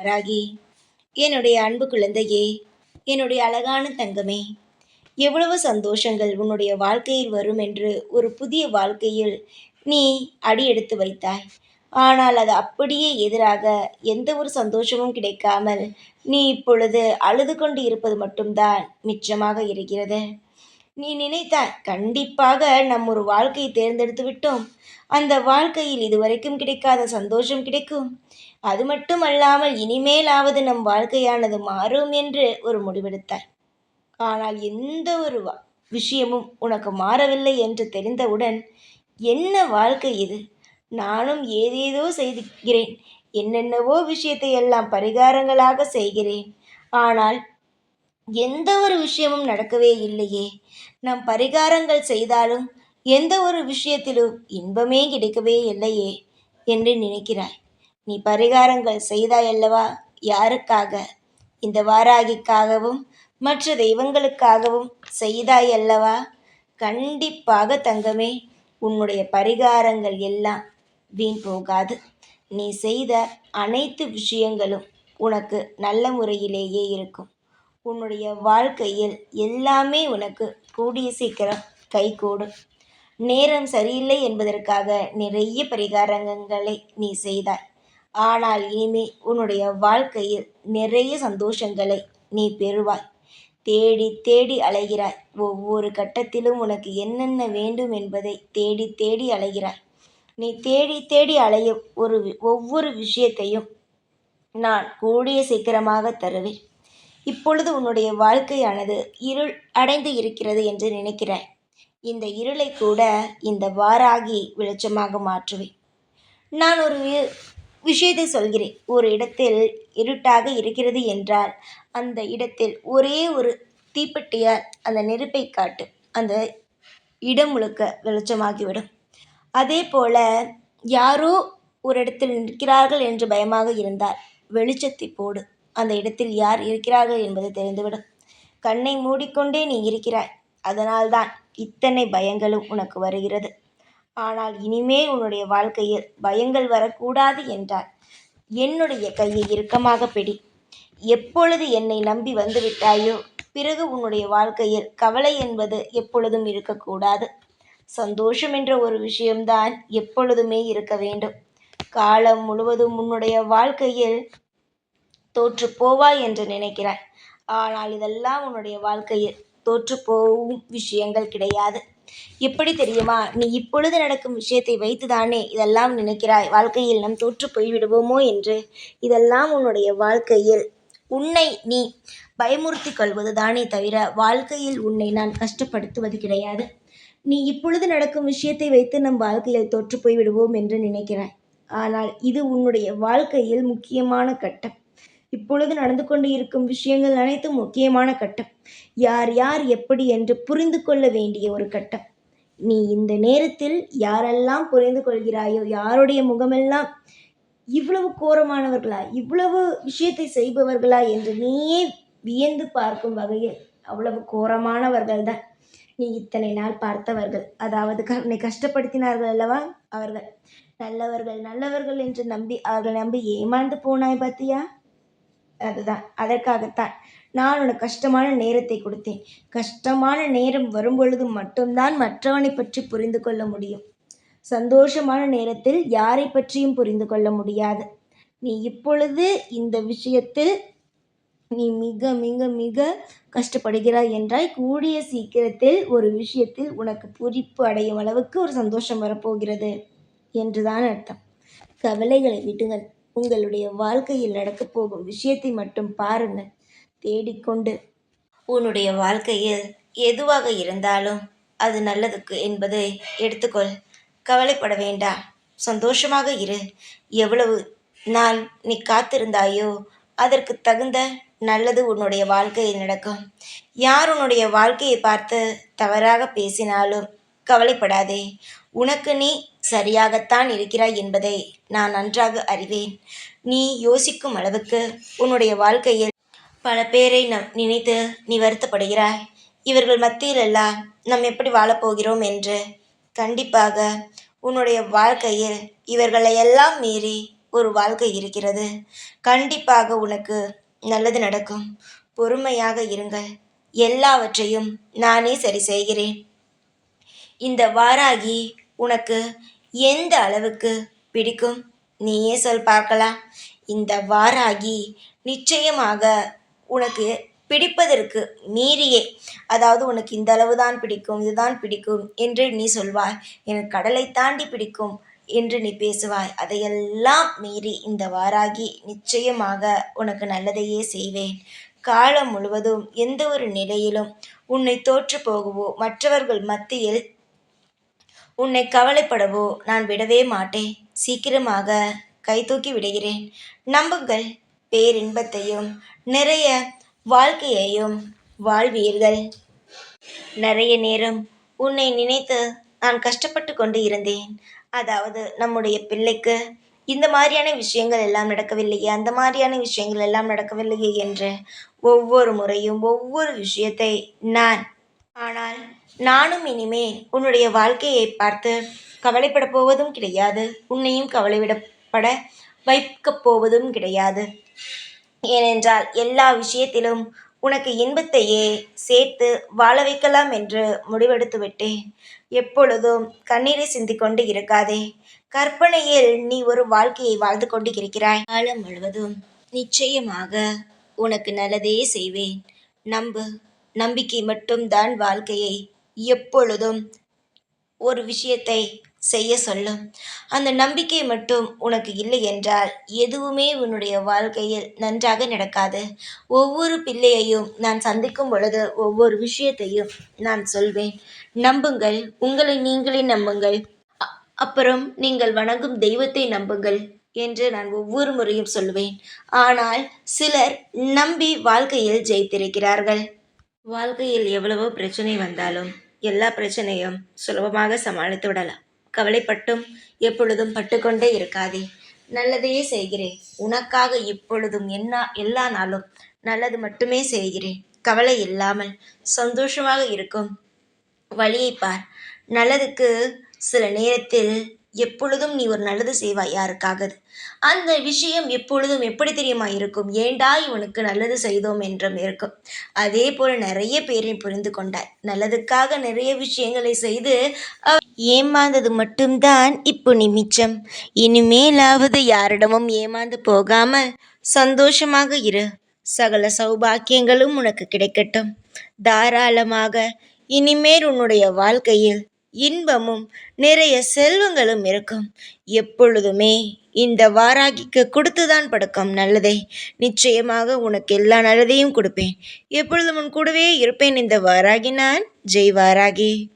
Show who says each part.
Speaker 1: ராகி என்னுடைய அன்பு குழந்தையே என்னுடைய அழகான தங்கமே எவ்வளவு சந்தோஷங்கள் உன்னுடைய வாழ்க்கையில் வரும் என்று ஒரு புதிய வாழ்க்கையில் நீ அடி எடுத்து வைத்தாய். ஆனால் அது அப்படியே எதிராக எந்த ஒரு சந்தோஷமும் கிடைக்காமல் நீ இப்பொழுது அழுது கொண்டு இருப்பது மட்டும்தான் மிச்சமாக இருக்கிறது. நீ நினைத்தாய் கண்டிப்பாக நம் ஒரு வாழ்க்கையை தேர்ந்தெடுத்து விட்டோம். அந்த வாழ்க்கையில் இதுவரைக்கும் கிடைக்காத சந்தோஷம் கிடைக்கும். அது மட்டும் அல்லாமல் இனிமேலாவது நம் வாழ்க்கையானது மாறும் என்று ஒரு முடிவெடுத்தாய் ஆனால் எந்த ஒரு விஷயமும் உனக்கு மாறவில்லை என்று தெரிந்தவுடன் என்ன வாழ்க்கை இது? நானும் ஏதேதோ செய்திருக்கிறேன் என்னென்னவோ விஷயத்தை எல்லாம் பரிகாரங்களாக செய்கிறேன். ஆனால் எந்த ஒரு விஷயமும் நடக்கவே இல்லையே. நாம் பரிகாரங்கள் செய்தாலும் எந்த ஒரு விஷயத்திலும் இன்பமே கிடைக்கவே இல்லையே என்று நினைக்கிறாய். நீ பரிகாரங்கள் செய்தாயல்லவா யாருக்காக? இந்த வாராகிக்காகவும் மற்ற தெய்வங்களுக்காகவும் செய்தாயல்லவா கண்டிப்பாக தங்கமே உன்னுடைய பரிகாரங்கள் எல்லாம் வீண் போகாது. நீ செய்த அனைத்து விஷயங்களும் உனக்கு நல்ல முறையிலேயே இருக்கும். உன்னுடைய வாழ்க்கையில் எல்லாமே உனக்கு கூடிய சீக்கிரம் கைகூடும். நேரம் சரியில்லை என்பதற்காக நிறைய பரிகாரங்களை நீ செய்தாய். ஆனால் இனிமே உன்னுடைய வாழ்க்கையில் நிறைய சந்தோஷங்களை நீ பெறுவாய். தேடி தேடி அலைகிறாய். ஒவ்வொரு கட்டத்திலும் உனக்கு என்னென்ன வேண்டும் என்பதை தேடி தேடி அலைகிறாய். நீ தேடி தேடி அலையும் ஒரு வி- ஒவ்வொரு விஷயத்தையும் நான் கூடிய சீக்கிரமாக தருவேன். இப்பொழுது உன்னுடைய வாழ்க்கையானது இருள் அடைந்து இருக்கிறது என்று நினைக்கிறாய் இந்த இருளை கூட இந்த வாராகி வெளிச்சமாக மாற்றுவேன். நான் ஒரு விஷயத்தை சொல்கிறேன். ஒரு இடத்தில் இருட்டாக இருக்கிறது என்றால் அந்த இடத்தில் ஒரே ஒரு தீப்பெட்டியால் அந்த நெருப்பை காட்டு. அந்த இடம் முழுக்க வெளிச்சமாகிவிடும். அதே போல யாரோ ஒரு இடத்தில் நிற்கிறார்கள் என்று பயமாக இருந்தால் வெளிச்சத்தை போடு. அந்த இடத்தில் யார் இருக்கிறார்கள் என்பது தெரிந்துவிடும். கண்ணை மூடிக்கொண்டே நீ இருக்கிறாய். அதனால்தான் இத்தனை பயங்களும் உனக்கு வருகிறது. ஆனால் இனிமே உன்னுடைய வாழ்க்கையில் பயங்கள் வரக்கூடாது என்றார். என்னுடைய கையை இறுக்கமாக பிடி. எப்பொழுது என்னை நம்பி வந்துவிட்டாயோ பிறகு உன்னுடைய வாழ்க்கையில் கவலை என்பது எப்பொழுதும் இருக்கக்கூடாது. சந்தோஷம் என்ற ஒரு விஷயம்தான் எப்பொழுதுமே இருக்க வேண்டும். காலம் முழுவதும் உன்னுடைய வாழ்க்கையில் தோற்று போவாய் என்று நினைக்கிறாய். ஆனால் இதெல்லாம் உன்னுடைய வாழ்க்கையில் தோற்று போகும் விஷயங்கள் கிடையாது. எப்படி தெரியுமா? நீ இப்பொழுது நடக்கும் விஷயத்தை வைத்துதானே இதெல்லாம் நினைக்கிறாய்? வாழ்க்கையில் நாம் தோற்று போய்விடுவோமோ என்று? இதெல்லாம் உன்னுடைய வாழ்க்கையில். உன்னை நீ பயமுறுத்திக் கொள்வது தானே தவிர வாழ்க்கையில் உன்னை நான் கஷ்டப்படுத்துவது கிடையாது. நீ இப்பொழுது நடக்கும் விஷயத்தை வைத்து நம் வாழ்க்கையில் தோற்று போய் விடுவோம் என்று நினைக்கிறாய். ஆனால் இது உன்னுடைய வாழ்க்கையில் முக்கியமான கட்டம். இப்பொழுது நடந்து கொண்டு இருக்கும் விஷயங்கள் அனைத்தும் முக்கியமான கட்டம். யார் யார் எப்படி என்று புரிந்து கொள்ள வேண்டிய ஒரு கட்டம். நீ இந்த நேரத்தில் யாரெல்லாம் புரிந்து கொள்கிறாயோ யாருடைய முகமெல்லாம் இவ்வளவு கோரமானவர்களா இவ்வளவு விஷயத்தை செய்பவர்களா என்று நீயே வியந்து பார்க்கும் வகையில் அவ்வளவு கோரமானவர்கள் தான் நீ இத்தனை நாள் பார்த்தவர்கள். அதாவது க- உன்னை கஷ்டப்படுத்தினார்கள் அல்லவா? அவர்கள். நல்லவர்கள் நல்லவர்கள் என்று நம்பி அவர்கள் நம்பி ஏமாந்து போனாய் பாத்தியா? அதுதான். அதற்காகத்தான் நான் உனக்கு கஷ்டமான நேரத்தை கொடுத்தேன். கஷ்டமான நேரம் வரும்பொழுது மட்டும்தான் மற்றவனை பற்றி புரிந்து கொள்ள முடியும். சந்தோஷமான நேரத்தில் யாரை பற்றியும் புரிந்து கொள்ள முடியாது. நீ இப்பொழுது இந்த விஷயத்தில் நீ மிக மிக மிக கஷ்டப்படுகிறாய் என்றால் கூடிய சீக்கிரத்தில் ஒரு விஷயத்தில் உனக்கு பூரிப்பு அடையும் அளவுக்கு ஒரு சந்தோஷம் வரப்போகிறது என்றுதான் அர்த்தம். கவலைகளை விடுங்கள். உங்களுடைய வாழ்க்கையில் நடக்கப் போகும் விஷயத்தை மட்டும் பாருங்கள் தேடிக்கொண்டு உன்னுடைய வாழ்க்கையில் எதுவாக இருந்தாலும் அது நல்லதுக்கு என்பதை எடுத்துக்கொள். கவலைப்பட வேண்டாம். சந்தோஷமாக இரு. எவ்வளவு நாள் நீ காத்திருந்தாயோ அதற்கு தகுந்த நல்லது உன்னுடைய வாழ்க்கையில் நடக்கும். யார் உன்னுடைய வாழ்க்கையை பார்த்து தவறாக பேசினாலும் கவலைப்படாதே. உனக்கு நீ சரியாகத்தான் இருக்கிறாய் என்பதை நான் நன்றாக அறிவேன். நீ யோசிக்கும் அளவுக்கு உன்னுடைய வாழ்க்கையில் பல பேரை நம் நினைத்து நீ வருத்தப்படுகிறாய். இவர்கள் மத்தியிலெல்லாம் நாம் எப்படி வாழப்போகிறோம் என்று கண்டிப்பாக உன்னுடைய வாழ்க்கையில் இவர்களை எல்லாம் மீறி ஒரு வாழ்க்கை இருக்கிறது. கண்டிப்பாக உனக்கு நல்லது நடக்கும். பொறுமையாக இருங்கள். எல்லாவற்றையும் நானே சரி செய்கிறேன். இந்த வாராகி உனக்கு எந்த அளவுக்கு பிடிக்கும்? நீயே சொல் பார்க்கலாம். இந்த வாராகி நிச்சயமாக உனக்கு பிடிப்பதற்கு மீறியே. அதாவது உனக்கு இந்த அளவு தான் பிடிக்கும் இதுதான் பிடிக்கும் என்று நீ சொல்வாய். எனக்கு கடலை தாண்டி பிடிக்கும் என்று நீ பேசுவாய். அதையெல்லாம் மீறி இந்த வாராகி நிச்சயமாக உனக்கு நல்லதையே செய்வேன். காலம் முழுவதும் எந்த ஒரு நிலையிலும் உன்னை தோற்று போகவோ மற்றவர்கள் மத்தியில் உன்னை கவலைப்படவோ நான் விடவே மாட்டேன். சீக்கிரமாக கை தூக்கி விடுகிறேன். நம்புங்கள் பேரின்பத்தையும் நிறைய வாழ்க்கையையும் வாழ்வீர்கள். நிறைய நேரம் உன்னை நினைத்து நான் கஷ்டப்பட்டு கொண்டு இருந்தேன். அதாவது நம்முடைய பிள்ளைக்கு இந்த மாதிரியான விஷயங்கள் எல்லாம் நடக்கவில்லையே அந்த மாதிரியான விஷயங்கள் எல்லாம் நடக்கவில்லையே என்று ஒவ்வொரு முறையும் ஒவ்வொரு விஷயத்தை நான் ஆனால் நானும் இனிமே உன்னுடைய வாழ்க்கையை பார்த்து கவலைப்பட போவதும் கிடையாது. உன்னையும் கவலைவிடப்பட வைக்கப் போவதும் கிடையாது. ஏனென்றால் எல்லா விஷயத்திலும் உனக்கு இன்பத்தையே சேர்த்து வாழ வைக்கலாம் என்று முடிவெடுத்து விட்டேன். எப்பொழுதும் கண்ணீரை சிந்திக்கொண்டு இருக்காதே. கற்பனையில் நீ ஒரு வாழ்க்கையை வாழ்ந்து கொண்டு இருக்கிறாய் காலம் முழுவதும் நிச்சயமாக உனக்கு நல்லதே செய்வேன். நம்பு நம்பிக்கை மட்டும்தான் வாழ்க்கையை எப்பொழுதும் ஒரு விஷயத்தை செய்ய சொல்லும் அந்த நம்பிக்கை மட்டும் உனக்கு இல்லை என்றால் எதுவுமே உன்னுடைய வாழ்க்கையில் நன்றாக நடக்காது. ஒவ்வொரு பிள்ளையையும் நான் சந்திக்கும் பொழுது ஒவ்வொரு விஷயத்தையும் நான் சொல்வேன். நம்புங்கள் உங்களை நீங்களே நம்புங்கள். அப்புறம் நீங்கள் வணங்கும் தெய்வத்தை நம்புங்கள் என்று நான் ஒவ்வொரு முறையும் சொல்லுவேன் ஆனால் சிலர் நம்பி வாழ்க்கையில் ஜெயித்திருக்கிறார்கள். வாழ்க்கையில் எவ்வளவோ பிரச்சனை வந்தாலும் எல்லா பிரச்சனையும் சுலபமாக சமாளித்து விடலாம். கவலைப்பட்டும் எப்பொழுதும் பட்டுக்கொண்டே இருக்காதே. நல்லதையே செய்கிறேன். உனக்காக இப்பொழுதும் என்ன எல்லா நாளும் நல்லது மட்டுமே செய்கிறேன். கவலை இல்லாமல் சந்தோஷமாக இருக்கும். வழியை பார். நல்லதுக்கு சில நேரத்தில் எப்பொழுதும் நீ ஒரு நல்லது செய்வாய் யாருக்காகது அந்த விஷயம் எப்பொழுதும் எப்படி தெரியுமா இருக்கும்? ஏண்டா இவனுக்கு நல்லது செய்தோம் என்றும் இருக்கும். அதே போல நிறைய பேரை புரிந்து கொண்டாய். நல்லதுக்காக நிறைய விஷயங்களை செய்து ஏமாந்தது மட்டும்தான் இப்போ நீ மிச்சம் இனிமேலாவது யாரிடமும் ஏமாந்து போகாமல் சந்தோஷமாக இரு. சகல சௌபாக்கியங்களும் உனக்கு கிடைக்கட்டும். தாராளமாக இனிமேல் உன்னுடைய வாழ்க்கையில் இன்பமும் நிறைய செல்வங்களும் இருக்கும். எப்பொழுதுமே இந்த வாராகிக்கு கொடுத்துதான் படுக்கும் நல்லதை. நிச்சயமாக உனக்கு எல்லா நல்லதையும் கொடுப்பேன். எப்பொழுதும் உன் கூடவே இருப்பேன் இந்த வாராகி நான். ஜெய் வாராகி.